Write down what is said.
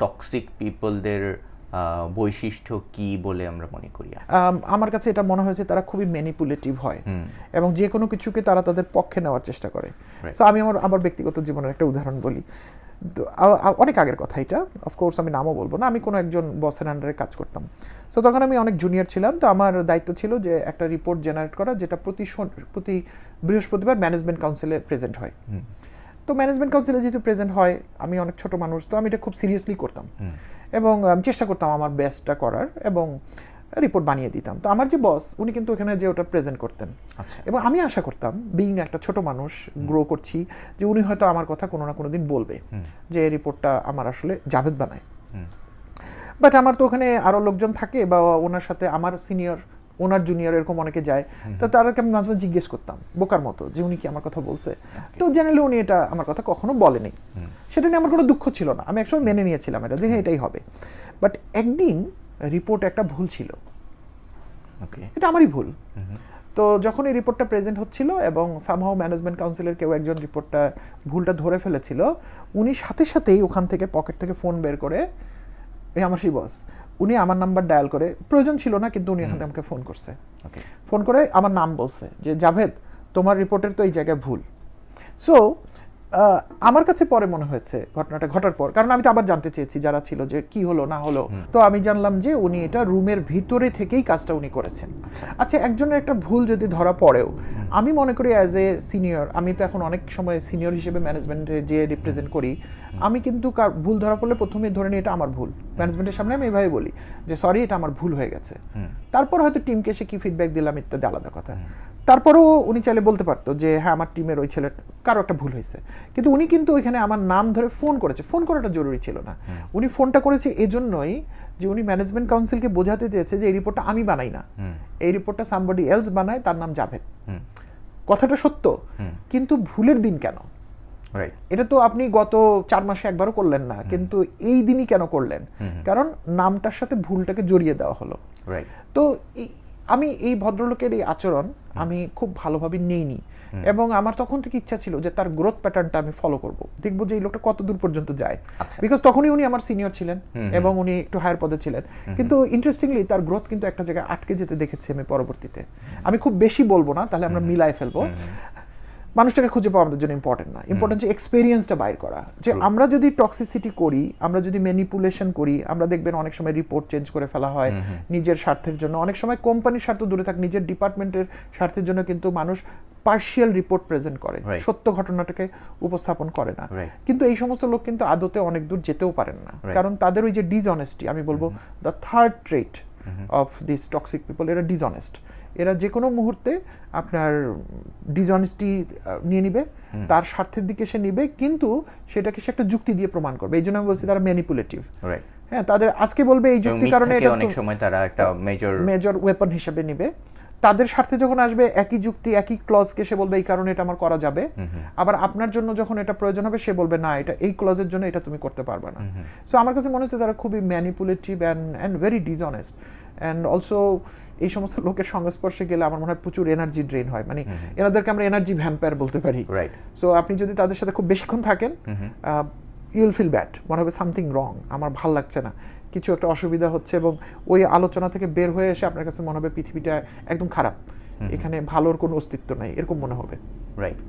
Toxic পিপলদের বৈশিষ্ট্য কি বলে আমরা মনে করি? আমার কাছে এটা মনে হয়েছে তারা খুবই ম্যানিপুলেটিভ হয় এবং যে কোনো কিছুকে তারা তাদের পক্ষে নেওয়ার চেষ্টা করে. সো আমি আমার আমার ব্যক্তিগত জীবনের একটা উদাহরণ বলি। অনেক আগের কথা এটা। অফকোর্স আমি নামও বলব না। আমি কোনো একজন বসের আন্ডারে কাজ করতাম। সো তখন আমি অনেক জুনিয়র ছিলাম। তো আমার দায়িত্ব ছিল যে একটা রিপোর্ট জেনারেট করা যেটা প্রতি প্রতি বৃহস্পতিবার ম্যানেজমেন্ট কাউন্সিলে প্রেজেন্ট হয়। তো ম্যানেজমেন্ট কাউন্সিলে যেহেতু প্রেজেন্ট হয় আমি অনেক ছোট মানুষ তো আমি এটা খুব সিরিয়াসলি করতাম। এবং আমি চেষ্টা করতাম আমার বেস্টটা করার এবং রিপোর্ট বানিয়ে দিতাম। তো আমার যে বস উনি কিন্তু ওখানে যে ওটা প্রেজেন্ট করতেন। আচ্ছা। এবং আমি আশা করতাম বিইং একটা ছোট মানুষ গ্রো করছি যে উনি হয়তো আমার কথা কোনো না কোনো দিন বলবে যে এই রিপোর্টটা আমার আসলে জাভেদ বানায়। বাট আমার তো ওখানে আরও লোকজন থাকে বা ওনার সাথে আমার সিনিয়র ওনার জুনিয়র এরকম অনেকে যায় তো তাদেরকে আমি মাঝে মাঝে জিজ্ঞেস করতাম বোকার মতো যে উনি কি আমার কথা বলছে? তো জেনারেলি উনি এটা আমার কথা কখনো বলেনি। সেটা নিয়ে আমার কোনো দুঃখ ছিল না। আমি একসময় মেনে নিয়েছিলাম এটা যে হ্যাঁ এটাই হবে। বাট একদিন রিপোর্ট একটা ভুল ছিল। ওকে এটা আমারই ভুল। তো যখন এই রিপোর্টটা প্রেজেন্ট হচ্ছিল এবং সামহাও ম্যানেজমেন্ট কাউন্সিলের কেউ একজন রিপোর্টটা ভুলটা ধরে ফেলেছিল উনি সাথে সাথেই ওখান থেকে পকেট থেকে ফোন বের করে এই আমার সেই বস উনি আমার নাম্বার ডায়াল করে প্রয়োজন ছিল না কিন্তু উনি এখানে আমাকে ফোন করছে। ফোন করে আমার নাম বলছে যে জাভেদ তোমার রিপোর্টের তো এই জায়গায় ভুল। সো আমার কাছে পরে মনে হয়েছে ঘটনাটা ঘটার পর। কারণ আমি তো আবার জানতে চেয়েছি যারা ছিল যে কি হলো না হলো। তো আমি জানলাম যে উনি এটা রুমের ভিতরে থেকেই কাজটা উনি করেছেন। আচ্ছা। একজনের একটা ভুল যদি ধরা পড়েও আমি মনে করি অ্যাজ এ সিনিয়র আমি তো এখন অনেক সময় সিনিয়র হিসেবে ম্যানেজমেন্টে যে রিপ্রেজেন্ট করি আমি কিন্তু ভুল ধরা পড়লে প্রথমে ধরে নিই এটা আমার ভুল। ম্যানেজমেন্টের সামনে আমি এভাবে বলি যে সরি এটা আমার ভুল হয়ে গেছে। তারপর হয়তো টিমকে এসে কি ফিডব্যাক দিলাম ইত্যাদি আলাদা কথা। তারপরেও উনি চাইলে বলতে পারতো যে হ্যাঁ আমার টিমের ওই ছেলে কারও একটা ভুল হয়েছে। কিন্তু উনি কিন্তু ওইখানে আমার নাম ধরে ফোন করেছে। ফোন করাটা জরুরি ছিল না। উনি ফোনটা করেছে এজন্যই যে উনি ম্যানেজমেন্ট কাউন্সিলকে বোঝাতে চেয়েছে যে এই রিপোর্টটা আমি বানাই না। এই রিপোর্টটা সামবডি এলস বানায় তার নাম জাভেদ। কথাটা সত্য কিন্তু ভুলের দিন কেন? রাইট এটা তো আপনি গত চার মাসে একবারও করলেন না কিন্তু এই দিনই কেন করলেন? কারণ নামটার সাথে ভুলটাকে জড়িয়ে দেওয়া হলো। রাইট তো আমি এই ভদ্রলোকের এই আচরণ আমি খুব ভালোভাবে নেইনি। এবং আমার তখন থেকে ইচ্ছা ছিল যে তার গ্রোথ প্যাটার্নটা আমি ফলো করব। দেখব যে এই লোকটা কত দূর পর্যন্ত যায়। আচ্ছা। বিকজ তখনই উনি আমার সিনিয়র ছিলেন এবং উনি একটু হায়ার পদে ছিলেন। কিন্তু ইন্টারেস্টিংলি তার গ্রোথ কিন্তু একটা জায়গায় আটকে যেতে দেখেছি আমি পরবর্তীতে। আমি খুব বেশি বলব না তাহলে আমরা মিলায় ফেলব। মানুষটাকে খুঁজে পাওয়া আমাদের জন্য ইম্পর্টেন্ট না। ইম্পর্টেন্ট যে এক্সপেরিয়েন্সটা বাইর করা। যে আমরা যদি টক্সিসিটি করি আমরা যদি ম্যানিপুলেশন করি আমরা দেখবেন অনেক সময় রিপোর্ট চেঞ্জ করে ফেলা হয় নিজের স্বার্থের জন্য। অনেক সময় কোম্পানির স্বার্থ দূরে থাক নিজের ডিপার্টমেন্টের স্বার্থের জন্য কিন্তু মানুষ পার্শিয়াল রিপোর্ট প্রেজেন্ট করে। সত্য ঘটনাটাকে উপস্থাপন করে না। কিন্তু এই সমস্ত লোক কিন্তু আদতে অনেক দূর যেতেও পারেন না। কারণ তাদের ওই যে ডিসঅনেস্টি আমি বলব the third trait of this toxic people এরা ডিসঅনেস্ট এরা যে কোনো মুহূর্তে আপনার ডিসঅনেস্টি নিয়ে নিবে তার স্বার্থের দিকে সে নিবে কিন্তু সেটাকে সে একটা যুক্তি দিয়ে প্রমাণ করবে। এই জন্য আমি বলছি তারা ম্যানিপুলেটিভ হ্যাঁ তাদের আজকে বলবে এই যুক্তি কারণে এটা অনেক সময় তারা একটা মেজর মেজর ওয়েপন হিসেবে নিবে। তাদের স্বার্থে যখন আসবে একই যুক্তি একই ক্লজকে সে বলবে এই কারণে এটা আমার করা যাবে। আবার আপনার জন্য যখন এটা প্রয়োজন হবে সে বলবে না এটা এই ক্লজের জন্য এটা তুমি করতে পারবে না। সো আমার কাছে মনে হচ্ছে তারা খুবই manipulative and and very dishonest and also এই সমস্ত লোকের সংস্পর্শে গেলে আমার মনে হয় প্রচুর এনার্জি ড্রেন হয়। মানে এনাদেরকে আমরা এনার্জি ভ্যাম্পায়ার বলতে পারি। রাইট সো আপনি যদি তাদের সাথে খুব বেশিক্ষণ থাকেন ইউল ফিল ব্যাড মনে হবে সামথিং রং আমার ভালো লাগছে না। কিছু একটা অসুবিধা হচ্ছে এবং ওই আলোচনা থেকে বের হয়ে এসে আপনার কাছে মনে হবে পৃথিবীটা একদম খারাপ। এখানে ভালোর কোনো অস্তিত্ব নাই। এরকম মনে হবে। রাইট